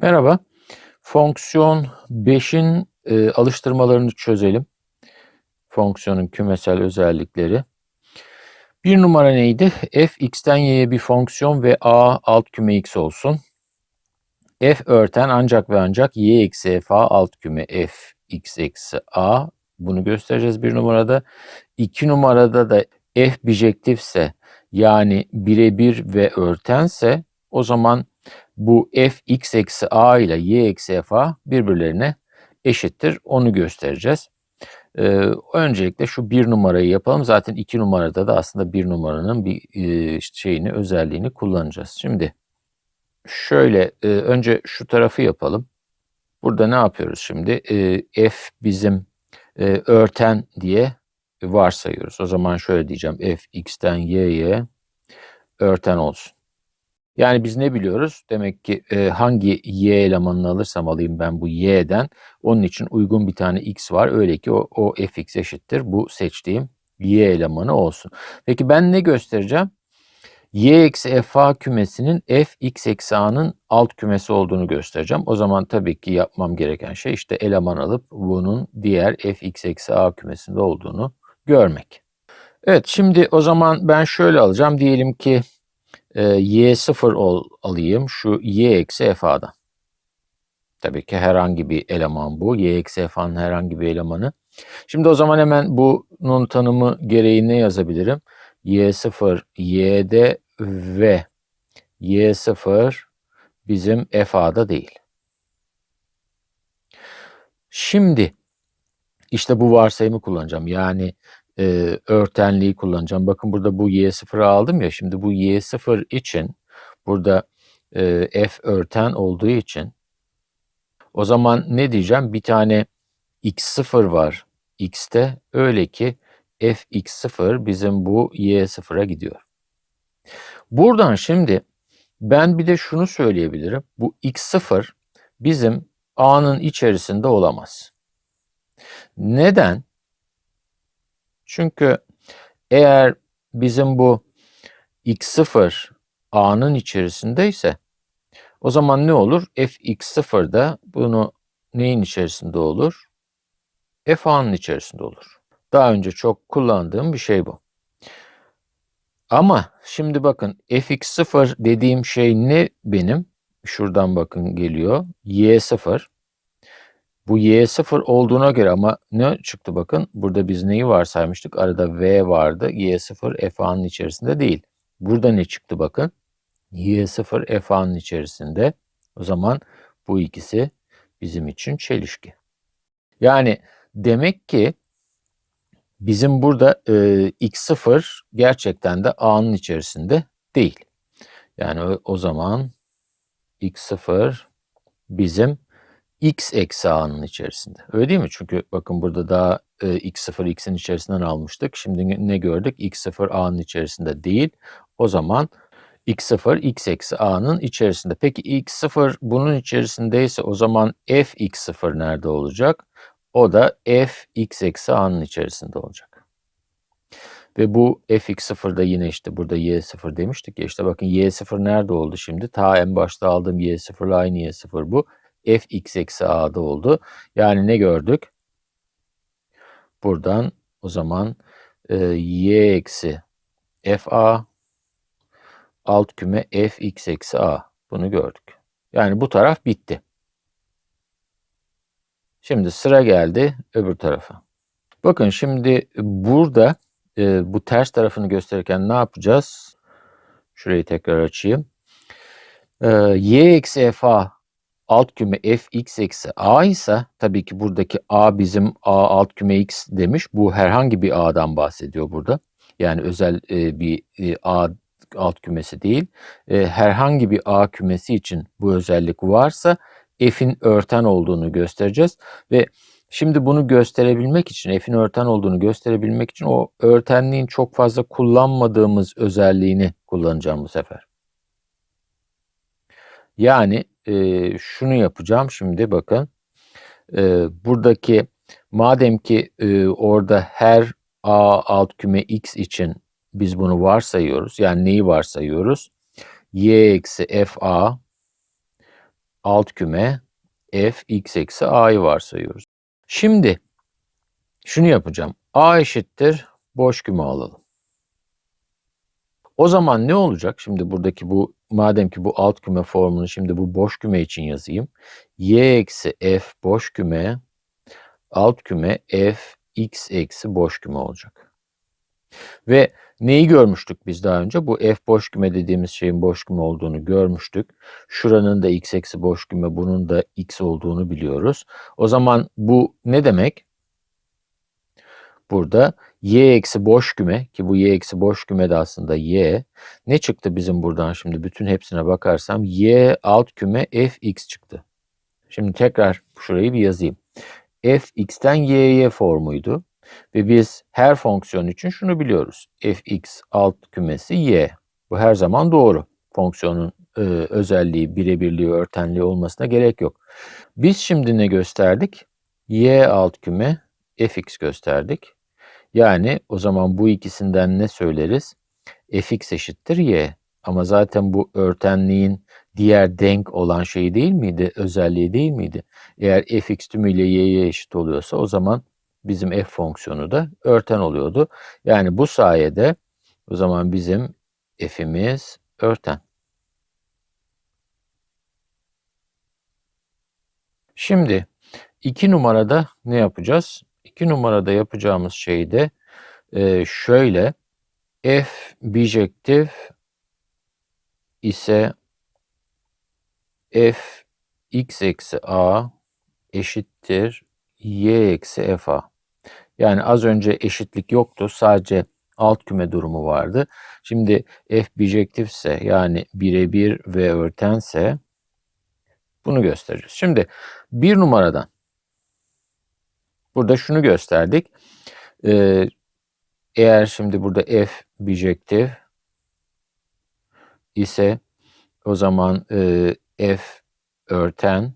Merhaba. Fonksiyon 5'in e, alıştırmalarını çözelim. Fonksiyonun kümesel özellikleri. Bir numara neydi? f x'ten y'ye bir fonksiyon ve a alt küme x olsun. f örten ancak ve ancak y eksi f a alt küme f x eksi a. Bunu göstereceğiz bir numarada. İki numarada da f bijektifse yani birebir ve örtense o zaman bu f x eksi a ile y eksi f a birbirlerine eşittir. Onu göstereceğiz. Ee, öncelikle şu bir numarayı yapalım. Zaten iki numarada da aslında bir numaranın bir e, şeyini, özelliğini kullanacağız. Şimdi şöyle e, önce şu tarafı yapalım. Burada ne yapıyoruz şimdi? E, f bizim e, örten diye varsayıyoruz. O zaman şöyle diyeceğim. f x'ten y'ye örten olsun. Yani biz ne biliyoruz? Demek ki e, hangi y elemanını alırsam alayım ben bu y'den onun için uygun bir tane x var. Öyle ki o, o fx eşittir bu seçtiğim y elemanı olsun. Peki ben ne göstereceğim? y eksi f a kümesinin f x eksi a'nın alt kümesi olduğunu göstereceğim. O zaman tabii ki yapmam gereken şey işte eleman alıp bunun diğer f x eksi a kümesinde olduğunu görmek. Evet şimdi o zaman ben şöyle alacağım. Diyelim ki e, y0 ol, alayım. Şu y eksi fa'dan. Tabii ki herhangi bir eleman bu. y eksi fa'nın herhangi bir elemanı. Şimdi o zaman hemen bunun tanımı gereği ne yazabilirim? y0 y'de ve y0 bizim fa'da değil. Şimdi işte bu varsayımı kullanacağım. Yani e, örtenliği kullanacağım. Bakın burada bu y0'ı aldım ya. Şimdi bu y0 için burada e, f örten olduğu için o zaman ne diyeceğim? Bir tane x0 var x'te. Öyle ki f x0 bizim bu y0'a gidiyor. Buradan şimdi ben bir de şunu söyleyebilirim. Bu x0 bizim a'nın içerisinde olamaz. Neden? Çünkü eğer bizim bu x0 a'nın içerisindeyse o zaman ne olur? f x0 da bunu neyin içerisinde olur? f a'nın içerisinde olur. Daha önce çok kullandığım bir şey bu. Ama şimdi bakın fx0 dediğim şey ne benim? Şuradan bakın geliyor. y0. Bu y0 olduğuna göre ama ne çıktı bakın. Burada biz neyi varsaymıştık? Arada v vardı. y0 f a'nın içerisinde değil. Burada ne çıktı bakın. y0 f a'nın içerisinde. O zaman bu ikisi bizim için çelişki. Yani demek ki bizim burada e, x0 gerçekten de a'nın içerisinde değil. Yani o, o zaman x0 bizim x eksi a'nın içerisinde. Öyle değil mi? Çünkü bakın burada daha e, x0 x'in içerisinden almıştık. Şimdi ne gördük? x0 a'nın içerisinde değil. O zaman x0 x eksi a'nın içerisinde. Peki x0 bunun içerisindeyse o zaman f x0 nerede olacak? O da f x eksi a'nın içerisinde olacak. Ve bu fx0'da yine işte burada y0 demiştik ya işte bakın y0 nerede oldu şimdi? Ta en başta aldığım y0 ile aynı y0 bu fx eksi a'da oldu. Yani ne gördük? Buradan o zaman e, y eksi fa alt küme fx eksi a. Bunu gördük. Yani bu taraf bitti. Şimdi sıra geldi öbür tarafa. Bakın şimdi burada e, bu ters tarafını gösterirken ne yapacağız? Şurayı tekrar açayım. E, y eksi fa alt küme f x eksi a ise tabii ki buradaki a bizim a alt küme x demiş. Bu herhangi bir a'dan bahsediyor burada. Yani özel e, bir e, a alt kümesi değil. E, herhangi bir a kümesi için bu özellik varsa f'in örten olduğunu göstereceğiz ve Şimdi bunu gösterebilmek için, f'in örten olduğunu gösterebilmek için o örtenliğin çok fazla kullanmadığımız özelliğini kullanacağım bu sefer. Yani e, şunu yapacağım şimdi bakın. E, buradaki madem ki e, orada her a alt küme x için biz bunu varsayıyoruz. Yani neyi varsayıyoruz? y eksi f a alt küme f x eksi a'yı varsayıyoruz. Şimdi şunu yapacağım. a eşittir boş küme alalım. O zaman ne olacak? Şimdi buradaki bu madem ki bu alt küme formunu şimdi bu boş küme için yazayım. y eksi f boş küme alt küme f x eksi boş küme olacak. Ve neyi görmüştük biz daha önce? Bu f boş küme dediğimiz şeyin boş küme olduğunu görmüştük. Şuranın da x eksi boş küme, bunun da x olduğunu biliyoruz. O zaman bu ne demek? Burada y eksi boş küme ki bu y eksi boş küme de aslında y. Ne çıktı bizim buradan şimdi bütün hepsine bakarsam y alt küme fx çıktı. Şimdi tekrar şurayı bir yazayım. fx'ten y'ye formuydu. Ve biz her fonksiyon için şunu biliyoruz. fx alt kümesi y. Bu her zaman doğru. Fonksiyonun e, özelliği, birebirliği, örtenliği olmasına gerek yok. Biz şimdi ne gösterdik? y alt küme fx gösterdik. Yani o zaman bu ikisinden ne söyleriz? fx eşittir y. Ama zaten bu örtenliğin diğer denk olan şeyi değil miydi? Özelliği değil miydi? Eğer fx tümüyle y'ye eşit oluyorsa o zaman bizim f fonksiyonu da örten oluyordu. Yani bu sayede o zaman bizim f'imiz örten. Şimdi iki numarada ne yapacağız? İki numarada yapacağımız şey de e, şöyle f bijektif ise f x eksi a eşittir y eksi f a. Yani az önce eşitlik yoktu. Sadece alt küme durumu vardı. Şimdi f bijektifse yani birebir ve örtense bunu göstereceğiz. Şimdi bir numaradan burada şunu gösterdik. Ee, eğer şimdi burada f bijektif ise o zaman e, f örten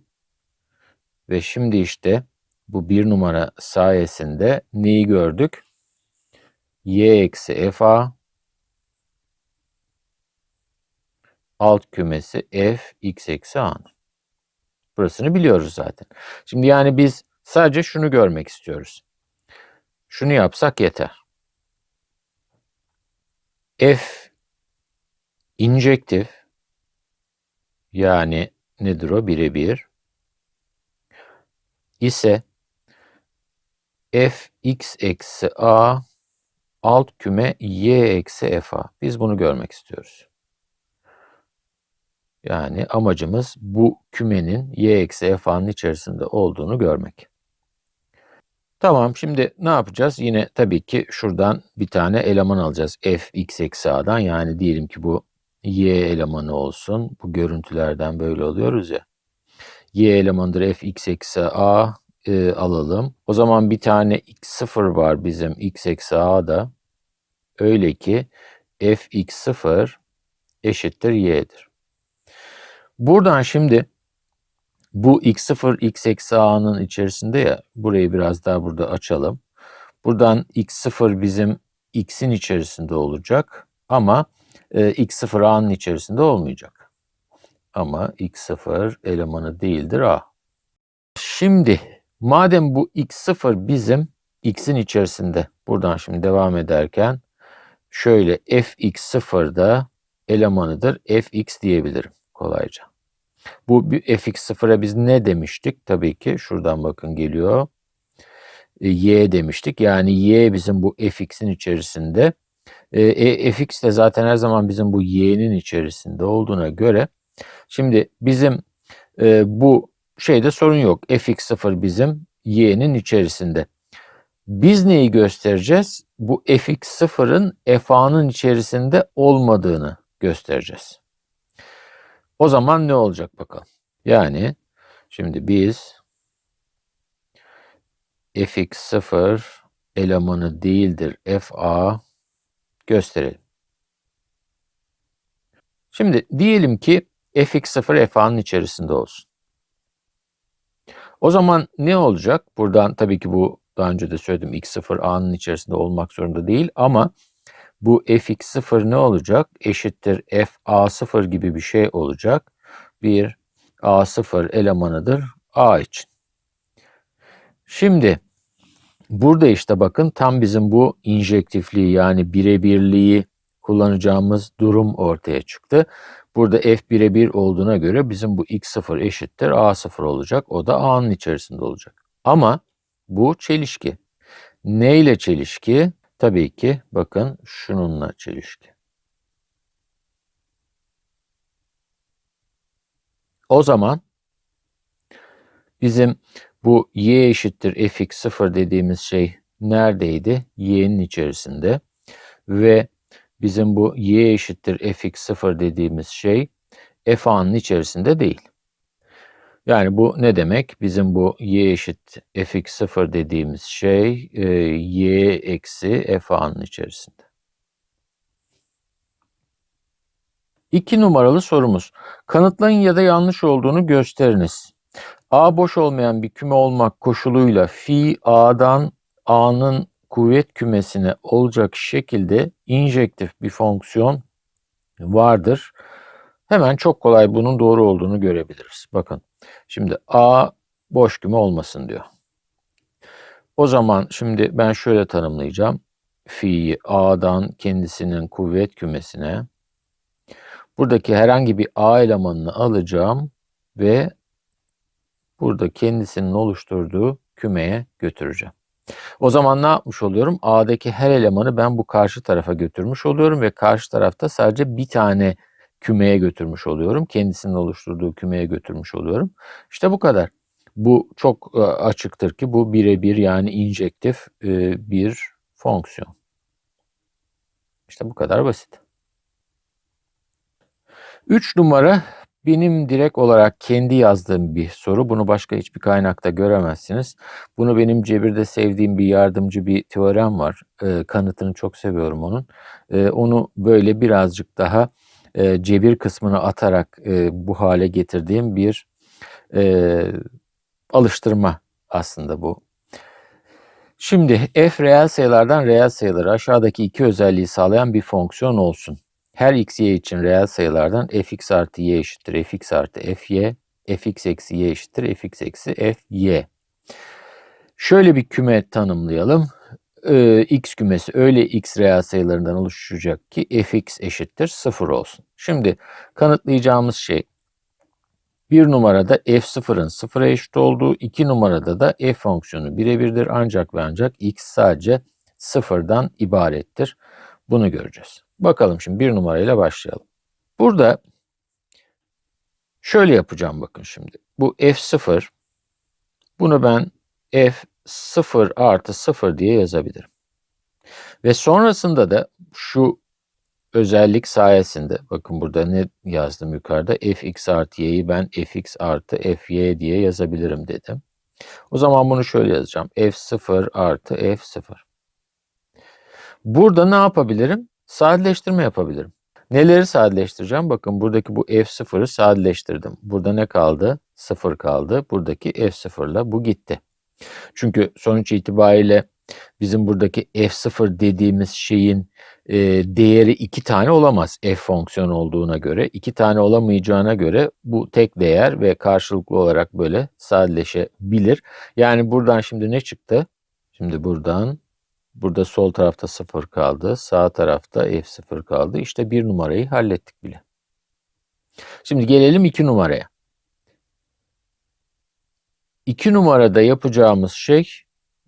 ve şimdi işte bu bir numara sayesinde neyi gördük? y eksi fa alt kümesi f x eksi a'nın. Burasını biliyoruz zaten. Şimdi yani biz sadece şunu görmek istiyoruz. Şunu yapsak yeter. F injektif yani nedir o birebir ise fx eksi a alt küme y eksi fa. Biz bunu görmek istiyoruz. Yani amacımız bu kümenin y eksi fa'nın içerisinde olduğunu görmek. Tamam şimdi ne yapacağız? Yine tabii ki şuradan bir tane eleman alacağız. f x eksi a'dan yani diyelim ki bu y elemanı olsun. Bu görüntülerden böyle oluyoruz ya. y elemanıdır f x eksi a e, alalım. O zaman bir tane x0 var bizim x eksi a'da. Öyle ki fx0 eşittir y'dir. Buradan şimdi bu x0 x eksi a'nın içerisinde ya burayı biraz daha burada açalım. Buradan x0 bizim x'in içerisinde olacak ama e, x0 a'nın içerisinde olmayacak. Ama x0 elemanı değildir a. Şimdi Madem bu x0 bizim x'in içerisinde buradan şimdi devam ederken şöyle fx0'da elemanıdır fx diyebilirim kolayca. Bu fx0'a biz ne demiştik? Tabii ki şuradan bakın geliyor. E, y demiştik. Yani y bizim bu fx'in içerisinde. E, e fx de zaten her zaman bizim bu y'nin içerisinde olduğuna göre şimdi bizim e, bu şeyde sorun yok. fx0 bizim y'nin içerisinde. Biz neyi göstereceğiz? Bu fx0'ın fa'nın içerisinde olmadığını göstereceğiz. O zaman ne olacak bakalım. Yani şimdi biz fx0 elemanı değildir fa gösterelim. Şimdi diyelim ki fx0 fa'nın içerisinde olsun. O zaman ne olacak? Buradan tabii ki bu daha önce de söyledim x0 a'nın içerisinde olmak zorunda değil ama bu fx0 ne olacak? Eşittir f a0 gibi bir şey olacak. Bir A0 elemanıdır A için. Şimdi burada işte bakın tam bizim bu injektifliği yani birebirliği kullanacağımız durum ortaya çıktı. Burada f birebir olduğuna göre bizim bu x0 eşittir a0 olacak. O da a'nın içerisinde olacak. Ama bu çelişki. Ne ile çelişki? Tabii ki bakın şununla çelişki. O zaman bizim bu y eşittir fx0 dediğimiz şey neredeydi? y'nin içerisinde. Ve bizim bu y eşittir fx0 dediğimiz şey f a'nın içerisinde değil. Yani bu ne demek? Bizim bu y eşit fx0 dediğimiz şey e, y eksi f a'nın içerisinde. İki numaralı sorumuz. Kanıtlayın ya da yanlış olduğunu gösteriniz. A boş olmayan bir küme olmak koşuluyla fi A'dan A'nın kuvvet kümesine olacak şekilde injektif bir fonksiyon vardır. Hemen çok kolay bunun doğru olduğunu görebiliriz. Bakın şimdi A boş küme olmasın diyor. O zaman şimdi ben şöyle tanımlayacağım. Fi'yi A'dan kendisinin kuvvet kümesine buradaki herhangi bir A elemanını alacağım ve burada kendisinin oluşturduğu kümeye götüreceğim. O zaman ne yapmış oluyorum? A'daki her elemanı ben bu karşı tarafa götürmüş oluyorum ve karşı tarafta sadece bir tane kümeye götürmüş oluyorum. Kendisinin oluşturduğu kümeye götürmüş oluyorum. İşte bu kadar. Bu çok e, açıktır ki bu birebir yani injektif e, bir fonksiyon. İşte bu kadar basit. 3 numara benim direkt olarak kendi yazdığım bir soru. Bunu başka hiçbir kaynakta göremezsiniz. Bunu benim Cebir'de sevdiğim bir yardımcı bir teorem var. E, kanıtını çok seviyorum onun. E, onu böyle birazcık daha e, cebir kısmını atarak e, bu hale getirdiğim bir e, alıştırma aslında bu. Şimdi f reel sayılardan reel sayıları aşağıdaki iki özelliği sağlayan bir fonksiyon olsun. Her x, y için reel sayılardan fx artı y eşittir fx artı fy, fx eksi y eşittir fx eksi fy. Şöyle bir küme tanımlayalım. Ee, x kümesi öyle x reel sayılarından oluşacak ki fx eşittir 0 olsun. Şimdi kanıtlayacağımız şey bir numarada f0'ın 0'a eşit olduğu, iki numarada da f fonksiyonu birebirdir ancak ve ancak x sadece sıfırdan ibarettir. Bunu göreceğiz. Bakalım şimdi bir numarayla başlayalım. Burada şöyle yapacağım bakın şimdi. Bu f0 bunu ben f0 artı 0 diye yazabilirim. Ve sonrasında da şu özellik sayesinde bakın burada ne yazdım yukarıda fx artı y'yi ben fx artı fy diye yazabilirim dedim. O zaman bunu şöyle yazacağım. f0 artı f0. Burada ne yapabilirim? Sadeleştirme yapabilirim. Neleri sadeleştireceğim? Bakın buradaki bu f0'ı sadeleştirdim. Burada ne kaldı? 0 kaldı. Buradaki f0 ile bu gitti. Çünkü sonuç itibariyle bizim buradaki f0 dediğimiz şeyin e, değeri iki tane olamaz f fonksiyonu olduğuna göre. iki tane olamayacağına göre bu tek değer ve karşılıklı olarak böyle sadeleşebilir. Yani buradan şimdi ne çıktı? Şimdi buradan Burada sol tarafta 0 kaldı. Sağ tarafta F0 kaldı. İşte bir numarayı hallettik bile. Şimdi gelelim 2 numaraya. 2 numarada yapacağımız şey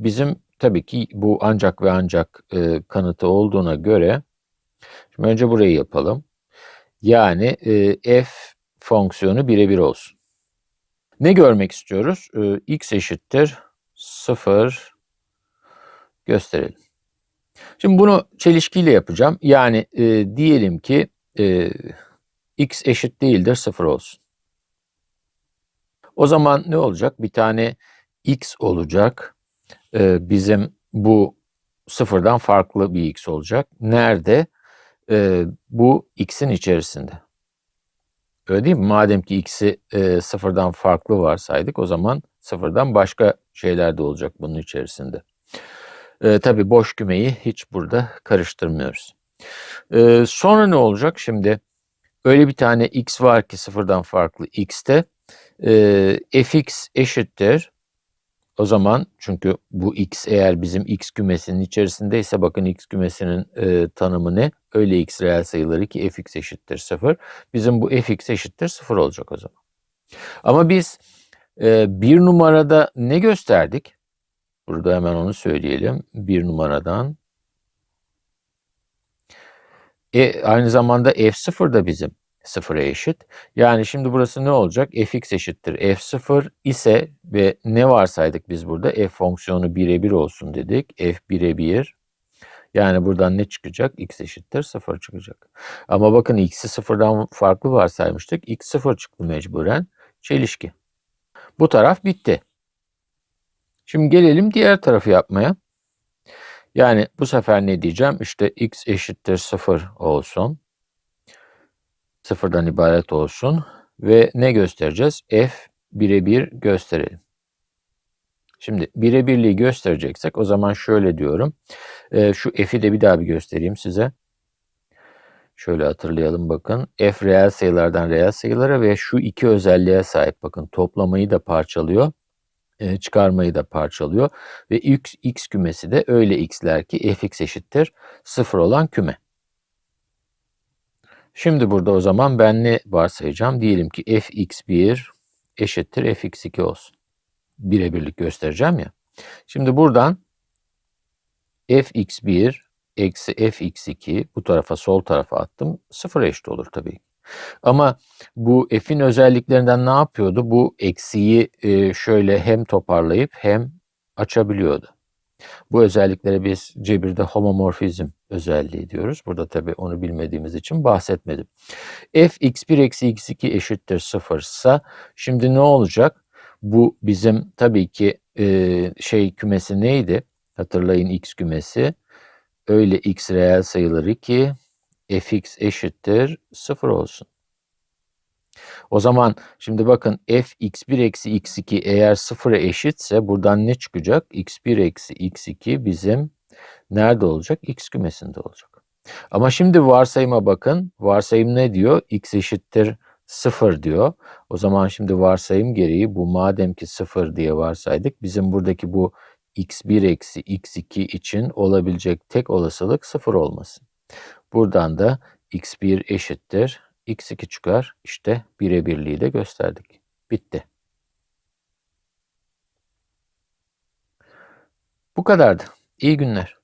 bizim tabii ki bu ancak ve ancak e, kanıtı olduğuna göre şimdi önce burayı yapalım. Yani e, f fonksiyonu birebir olsun. Ne görmek istiyoruz? E, x eşittir 0 gösterelim. Şimdi bunu çelişkiyle yapacağım. Yani e, diyelim ki e, x eşit değildir 0 olsun. O zaman ne olacak? Bir tane x olacak. E, bizim bu sıfırdan farklı bir x olacak. Nerede? E, bu x'in içerisinde. Öyle değil mi? Madem ki x'i e, sıfırdan farklı varsaydık o zaman sıfırdan başka şeyler de olacak bunun içerisinde. E, tabii boş kümeyi hiç burada karıştırmıyoruz. E, sonra ne olacak? Şimdi öyle bir tane x var ki sıfırdan farklı x'te e, fx eşittir. O zaman çünkü bu x eğer bizim x kümesinin içerisindeyse bakın x kümesinin e, tanımı ne? Öyle x reel sayıları ki fx eşittir 0. Bizim bu fx eşittir 0 olacak o zaman. Ama biz e, bir numarada ne gösterdik? Burada hemen onu söyleyelim. Bir numaradan. E, aynı zamanda f0 da bizim sıfıra eşit. Yani şimdi burası ne olacak? fx eşittir f0 ise ve ne varsaydık biz burada? f fonksiyonu birebir olsun dedik. f birebir. Yani buradan ne çıkacak? x eşittir 0 çıkacak. Ama bakın x'i sıfırdan farklı varsaymıştık. x 0 çıktı mecburen. Çelişki. Bu taraf bitti. Şimdi gelelim diğer tarafı yapmaya. Yani bu sefer ne diyeceğim? İşte x eşittir 0 olsun. Sıfırdan ibaret olsun. Ve ne göstereceğiz? f birebir gösterelim. Şimdi birebirliği göstereceksek o zaman şöyle diyorum. Ee, şu f'i de bir daha bir göstereyim size. Şöyle hatırlayalım bakın. F reel sayılardan reel sayılara ve şu iki özelliğe sahip bakın. Toplamayı da parçalıyor. E, çıkarmayı da parçalıyor. Ve x, x kümesi de öyle x'ler ki fx eşittir 0 olan küme. Şimdi burada o zaman ben ne varsayacağım? Diyelim ki fx1 eşittir fx2 olsun. Birebirlik göstereceğim ya. Şimdi buradan fx1 eksi fx2 bu tarafa sol tarafa attım. Sıfır eşit olur tabii. Ama bu f'in özelliklerinden ne yapıyordu? Bu eksiği e, şöyle hem toparlayıp hem açabiliyordu. Bu özelliklere biz cebirde homomorfizm özelliği diyoruz. Burada tabii onu bilmediğimiz için bahsetmedim. f x1 eksi x2 eşittir 0 ise şimdi ne olacak? Bu bizim tabii ki e, şey kümesi neydi? Hatırlayın x kümesi. Öyle x reel sayıları ki fx eşittir 0 olsun. O zaman şimdi bakın f x1 eksi x2 eğer 0'a eşitse buradan ne çıkacak? x1 eksi x2 bizim nerede olacak? x kümesinde olacak. Ama şimdi varsayıma bakın. Varsayım ne diyor? x eşittir 0 diyor. O zaman şimdi varsayım gereği bu madem ki 0 diye varsaydık bizim buradaki bu x1 eksi x2 için olabilecek tek olasılık 0 olması. Buradan da x1 eşittir x2 çıkar. İşte birebirliği de gösterdik. Bitti. Bu kadardı. İyi günler.